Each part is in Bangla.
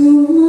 তোমায়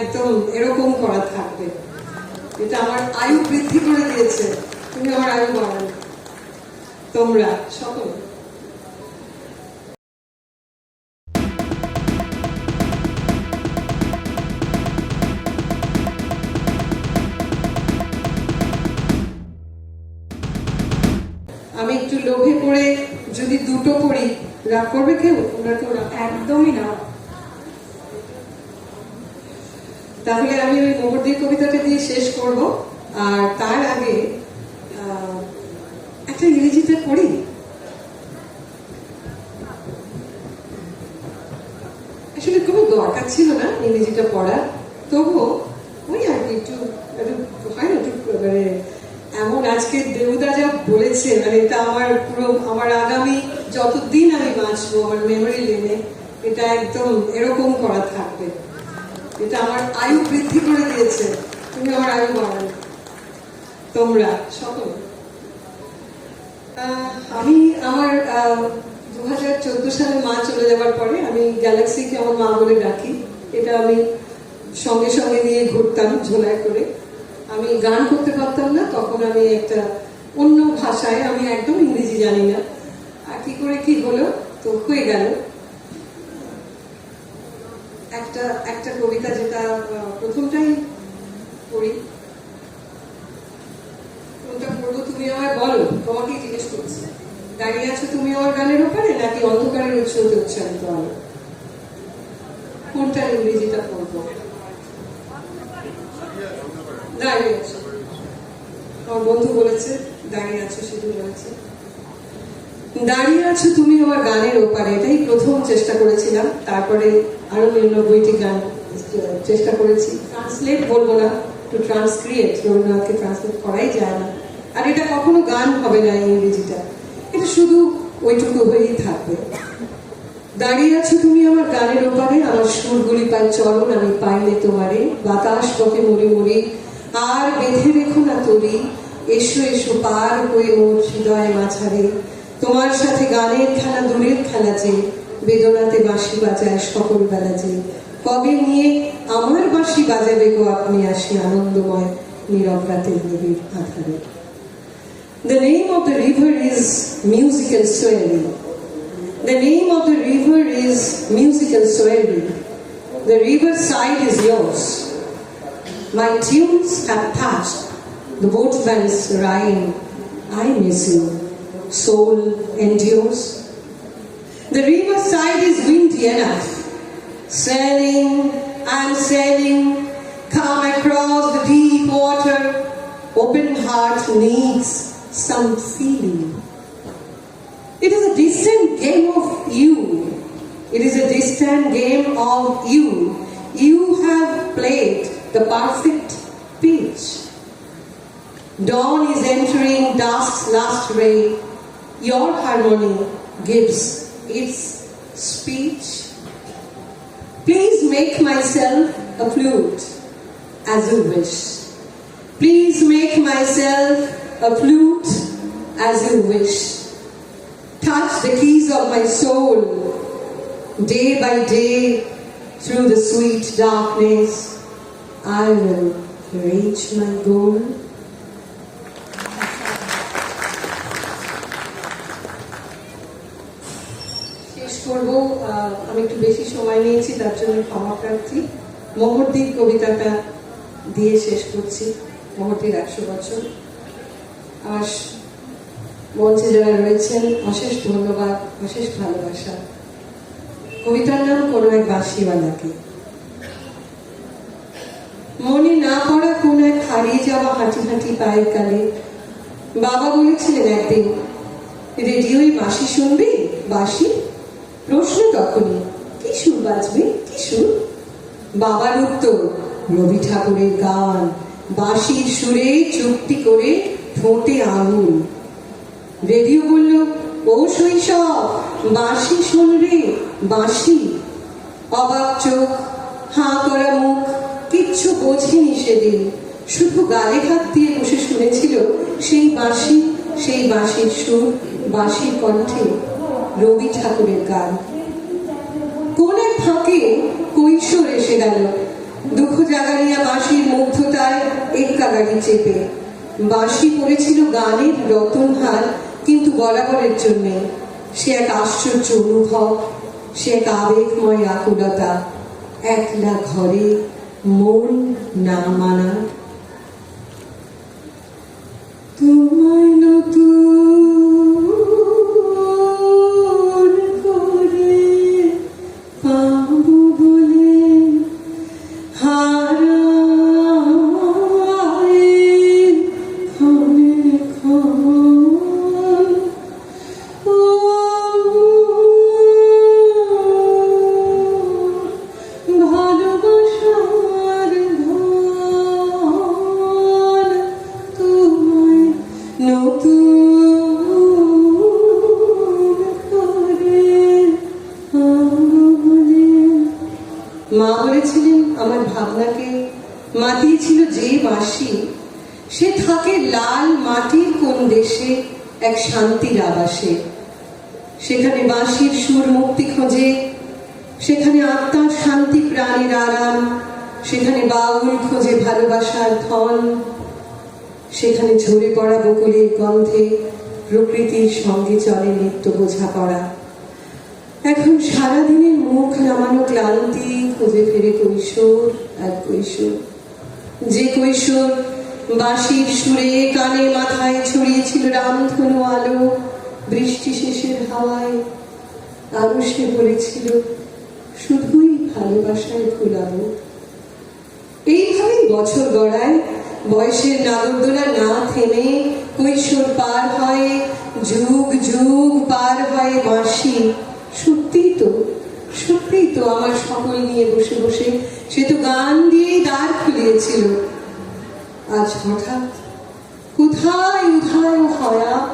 একদম এরকম করা থাকবে। এটা আমার আয়ু বৃদ্ধি করে দিয়েছে। তুমি আমার আয়ু বাড়ানো তোমরা সকল। আমি একটু লোভে পড়ে যদি দুটো পড়ি রাগ করবে কেউ? ওরা কেউ একদমই না। তাহলে আমি ওই মোহরদির কবিতাটা দিয়ে শেষ করব। আর তার আগে একটা ইংরেজিতে পড়ি। আসলে কোনো দরকার ছিল না ইংরেজিটা পড়ার। তবুও ওই আর কি, একটু হয় না, একটু মানে এমন আজকে দেবদা যা বলেছে মানে এটা আমার পুরো, আমার আগামী যতদিন আমি বাঁচবো, আমার মেমোরি লেনে এটা একদম এরকম করা থাকবে। এটা আমার আয়ু বৃদ্ধি করে দিয়েছে। তুমি আমার আয়ু বাড়ানো তোমরা সকল। আমি আমার দু হাজার চোদ্দ সালে মা চলে যাবার পরে আমি গ্যালাক্সিকে আমার মা বলে ডাকি। এটা আমি সঙ্গে সঙ্গে নিয়ে ঘুরতাম ঝোলায় করে। আমি গান করতে পারতাম না, তখন আমি একটা অন্য ভাষায়, আমি একদম ইংরেজি জানি না। আর কি করে কি হলো? তো হয়ে গেল। একটা একটা কবিতা যেটা প্রথমটাই পড়ি। কোনটা পড়ব তুমি আমায় বলো? তোমাকেই জিজ্ঞেস করছি। দাঁড়িয়ে আছো তুমি আমার গানের ওপারে, নাকি অন্ধকারের উৎসতে উচ্চারিত আলো কোনটা ইংরেজিটা পড়ব? দাঁড়িয়ে আছো। আমার বন্ধু বলেছে, দাঁড়িয়ে আছো শুধু বলেছে দাঁড়িয়ে আছো তুমি আমার গানের ওপারে, এটাই প্রথম চেষ্টা করেছিলাম। তারপরে আরও নিরানব্বইটি গান, চেষ্টা করেছি। ট্রান্সলেট বলব না টু ট্রান্সক্রিয়েট রবীন্দ্রনাথকে ট্রান্সলেট করাই যায় না। আর এটা কখনো গান হবে না ইংরেজিটা। এটা শুধু ওইটুকু হয়েই থাকবে। দাঁড়িয়ে আছো তুমি আমার গানের ওপারে, আমার সুরগুলি পাই চরণ আমি পাইলে তোমারে। বাতাস বকে মরে মরে, আর বেঁধে রেখো না তরি। এসো এসো পার হয়ে মোর হৃদয় মাঝারে। তোমার সাথে গানের খেলা দূরের খেলা যে বেদনাতে বাঁশি বাজায় সকল বেলা যে কবে নিয়ে আমার বাঁশি বাজাবে গো আপনি আসি আনন্দময় নীরব রাতের নিবিড় আধারে The name of the river is musical swelling. The name of the river is musical swelling. The river side is yours. My tunes have passed. The boatman's rhyme. I miss you. Soul endures. The river side is windy enough. Sailing and sailing, come across the deep water. Open heart needs some feeling. It is a distant game of you. It is a distant game of you. You have played the perfect pitch. Dawn is entering dusk's last ray. Your harmony gives its speech. Please make myself a flute as you wish. Please make myself a flute as you wish. Touch the keys of my soul day by day through the sweet darkness. I will reach my goal. আমি একটু বেশি সময় নিয়েছি, তার জন্য ক্ষমা প্রার্থী। মোহরদীর কবিতাটা দিয়ে শেষ করছি, মোহরদীর একশো বছর। আর মঞ্চে যারা রয়েছেন, অশেষ ধন্যবাদ, অশেষ ভালোবাসা। কবিতার নাম কোনো এক বাঁশিওয়ালাকে। মনে না পড়া কোন এক হারিয়ে যাওয়া হাঁটি হাঁটি পায়ের কালে। বাবা বলেছিলেন একদিন, রেডিওয় বাঁশি শুনবি? বাঁশি প্রশ্ন তখনই, কি সুর বাজবে? কি সুর? বাবার উত্তর, রবি ঠাকুরের গান, বাঁশির সুরে চুক্তি করে ঠোঁটে আঙুল। রেডিও বলল, ও শৈশব, বাঁশি শোন রে, বাঁশি। অবাক চোখ, হাঁ করা মুখ, কিচ্ছু বোঝেনি সেদিন। শুধু গালে হাত দিয়ে বসে শুনেছিল, সেই বাঁশি, সেই বাঁশির সুর, বাঁশির কণ্ঠে। রবি ঠাকুরের গান। কোন এক ফাঁকে কৈশোর এসে গেল। দুঃখ জাগানিয়া বাঁশির মুগ্ধতায় এক্কা চেপে। বাঁশি পড়েছিল গানের রতনহার কিন্তু বরাবরের জন্যে। সে এক আশ্চর্য অনুভব, সে এক আবেগময় আকুলতা। একলা ঘরে মন না মানা। বলেছিলেন আমার ভাবনাকে মাতিয়েছিল যে বাঁশি সে থাকে লাল মাটির কোন দেশে এক শান্তির আবাসে। সেখানে বাঁশির সুর মুক্তি খোঁজে, সেখানে আত্মার শান্তি প্রাণের আরাম, সেখানে বাউল খোঁজে ভালোবাসার ধন, সেখানে ঝরে পড়া বকুলের গন্ধে প্রকৃতির সঙ্গে চলে নিত্য বোঝাপড়া। এখন সারাদিনের মুখ নামানো ক্লান্তি, খুঁজে ফেরে কৈশোর আর কৈশোর। যে কৈশোর বাঁশির সুরে, কানে মাথায় ছড়িয়েছিল রামধনু আলো, বৃষ্টি শেষের হাওয়ায় আরও সে বলেছিল শুধুই ভালোবাসায় ভুলাবো এইভাবেই বছর গড়ায় বয়সের নাগরদোলা না থেমে কৈশোর পার হয়, যুগ যুগ পার হয় মাসি সত্যিই তো সত্যিই তো আমার সকল নিয়ে বসে বসে সে তো গান দিয়েই দ্বার খুলিয়েছিল। আজ হঠাৎ কোথায় উধাও হওয়া?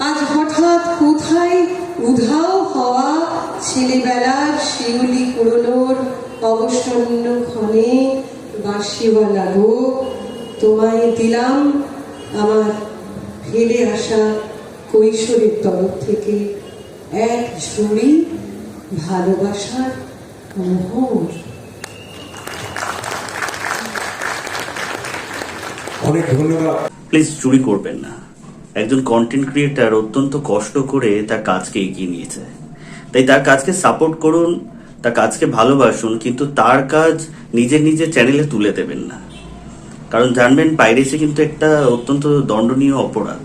আজ হঠাৎ কোথায় উধাও হওয়া? ছেলেবেলার শিউলি কুড়োনোর অবসন্ন ক্ষণে বাঁশিওয়ালা গো তোমায় দিলাম আমার ফেলে আসা কৈশোরের তরফ থেকে। এক ঝুড়ি ভালোবাসার মোহর। অনেক ধন্যবাদ। প্লিজ চুরি করবেন না। একজন কন্টেন্ট ক্রিয়েটার অত্যন্ত কষ্ট করে তার কাজকে এগিয়ে নিয়েছে। তাই তার কাজকে সাপোর্ট করুন তার কাজকে ভালোবাসুন কিন্তু তার কাজ নিজের নিজের চ্যানেলে তুলে দেবেন না। কারণ জানবেন পাইরেসি কিন্তু একটা অত্যন্ত দণ্ডনীয় অপরাধ।